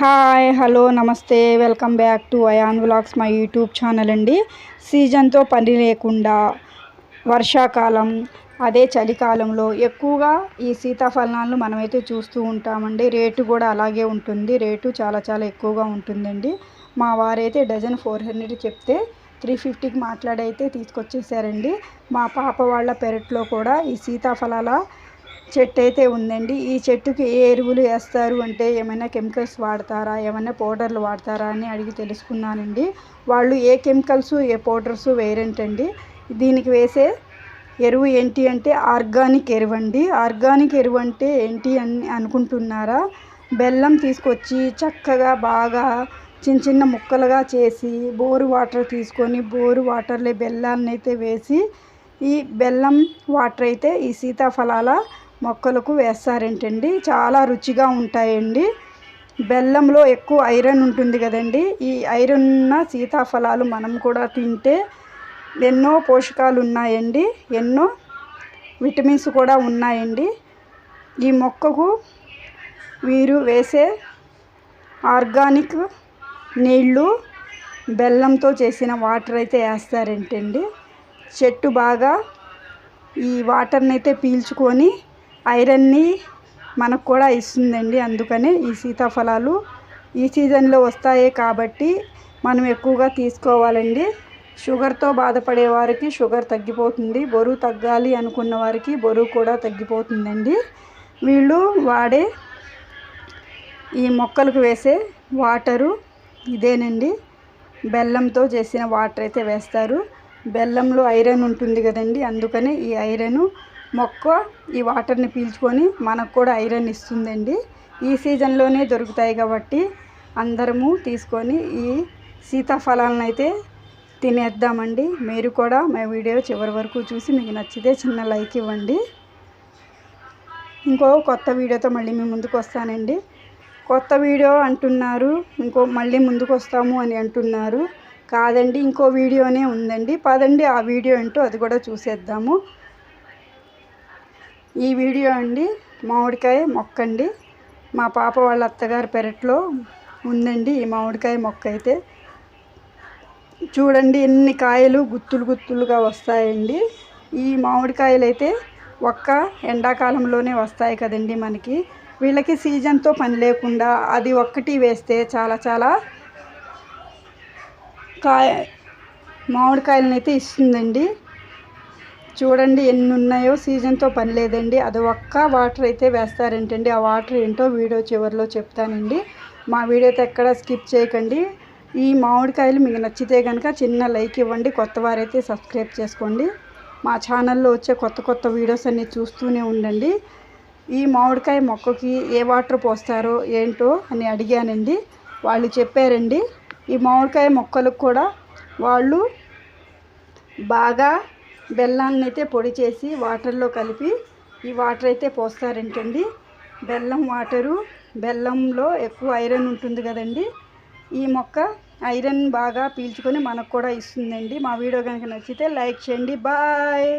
Hi hello నమస్తే. Welcome back to Ayaan vlogs my YouTube channel అండి. సీజన్తో పని లేకుండా వర్షాకాలం అదే చలికాలంలో ఎక్కువగా ఈ సీతాఫలాలను మనమైతే చూస్తూ ఉంటామండి. రేటు కూడా అలాగే ఉంటుంది. రేటు చాలా చాలా ఎక్కువగా ఉంటుందండి. మా వారైతే డజన్ ఫోర్ హండ్రెడ్ చెప్తే త్రీ ఫిఫ్టీకి మాట్లాడైతే తీసుకొచ్చేసారండి. మా పాప వాళ్ళ పెరట్లో కూడా ఈ సీతాఫలాల చెట్టు అయితే ఉందండి. ఈ చెట్టుకి ఏ ఎరువులు వేస్తారు అంటే ఏమైనా కెమికల్స్ వాడతారా? ఏమైనా పౌడర్లు వాడతారా అని అడిగి తెలుసుకున్నానండి. వాళ్ళు ఏ కెమికల్స్ ఏ పౌడర్స్ వేరేంటండి. దీనికి వేసే ఎరువు ఏంటి అంటే ఆర్గానిక్ ఎరువు అండి. ఆర్గానిక్ ఎరువు అంటే ఏంటి అని అనుకుంటున్నారా? బెల్లం తీసుకొచ్చి చక్కగా బాగా చిన్న చిన్న ముక్కలుగా చేసి బోరు వాటర్ తీసుకొని బోరు వాటర్లో బెల్లాన్ని అయితే వేసి ఈ బెల్లం వాటర్ అయితే ఈ సీతాఫలాల మొక్కలకు వేస్తారేంటండి? చాలా రుచిగా ఉంటాయండి. బెల్లంలో ఎక్కువ ఐరన్ ఉంటుంది కదండి. ఈ ఐరన్ ఉన్న సీతాఫలాలు మనం కూడా తింటే ఎన్నో పోషకాలు ఉన్నాయండి ఎన్నో విటమిన్స్ కూడా ఉన్నాయండి. ఈ మొక్కకు వీరు వేసే ఆర్గానిక్ నీళ్ళు బెల్లంతో చేసిన వాటర్ అయితే వేస్తారంటండి. చెట్టు బాగా ఈ వాటర్ని అయితే పీల్చుకొని ఐరన్ని మనకు కూడా ఇస్తుందండి. అందుకనే ఈ సీతాఫలాలు ఈ సీజన్లో వస్తాయి కాబట్టి మనం ఎక్కువగా తీసుకోవాలండి. షుగర్తో బాధపడే వారికి షుగర్ తగ్గిపోతుంది. బరువు తగ్గాలి అనుకున్న వారికి బరువు కూడా తగ్గిపోతుందండి. వీళ్ళు వాడే ఈ మొక్కలకు వేసే వాటరు ఇదేనండి. బెల్లంతో చేసిన వాటర్ అయితే వేస్తారు. బెల్లంలో ఐరన్ ఉంటుంది కదండి. అందుకనే ఈ ఐరన్ మొక్క ఈ వాటర్ని పీల్చుకొని మనకు కూడా ఐరన్ ఇస్తుందండి. ఈ సీజన్లోనే దొరుకుతాయి కాబట్టి అందరము తీసుకొని ఈ సీతాఫలాలను అయితే తినేద్దామండి. మీరు కూడా మా వీడియో చివరి వరకు చూసి మీకు నచ్చితే చిన్న లైక్ ఇవ్వండి. ఇంకో కొత్త వీడియోతో మళ్ళీ మీ ముందుకు వస్తానండి. కొత్త వీడియో అంటున్నారు ఇంకో మళ్ళీ ముందుకు వస్తాము అని అంటున్నారు. కాదండి ఇంకో వీడియోనే ఉందండి. పదండి ఆ వీడియో అంటూ అది కూడా చూసేద్దాము. ఈ వీడియో అండి మామిడికాయ మొక్క అండి. మా పాప వాళ్ళ అత్తగారి పెరట్లో ఉందండి ఈ మామిడికాయ మొక్క అయితే. చూడండి ఎన్ని కాయలు గుత్తులు గుత్తులుగా వస్తాయండి. ఈ మామిడికాయలు అయితే ఒక్క ఎండాకాలంలోనే వస్తాయి కదండి మనకి. వీళ్ళకి సీజన్తో పని లేకుండా అది ఒక్కటి వేస్తే చాలా చాలా కాయ మామిడికాయలనైతే అయితే ఇస్తుందండి. చూడండి ఎన్ని ఉన్నాయో సీజన్తో పని లేదండి. అది ఒక్క వాటర్ అయితే వేస్తారేంటండి? ఆ వాటర్ ఏంటో వీడియో చివరిలో చెప్తానండి. మా వీడియో అయితే ఎక్కడ స్కిప్ చేయకండి. ఈ మామిడికాయలు మీకు నచ్చితే కనుక చిన్న లైక్ ఇవ్వండి. కొత్త వారైతే సబ్స్క్రైబ్ చేసుకోండి. మా ఛానల్లో వచ్చే కొత్త కొత్త వీడియోస్ అన్నీ చూస్తూనే ఉండండి. ఈ మామిడికాయ మొక్కకి ఏ వాటర్ పోస్తారో ఏంటో అని అడిగానండి. వాళ్ళు చెప్పారండి. ఈ మామిడికాయ మొక్కలకు కూడా వాళ్ళు బాగా బెల్లాన్ని అయితే పొడి చేసి వాటర్లో కలిపి ఈ వాటర్ అయితే పోస్తారంటండి. బెల్లం వాటరు బెల్లంలో ఎక్కువ ఐరన్ ఉంటుంది కదండి. ఈ మొక్క ఐరన్ బాగా పీల్చుకొని మనకు కూడా ఇస్తుందండి. మా వీడియో కనుక నచ్చితే లైక్ చేయండి. బాయ్!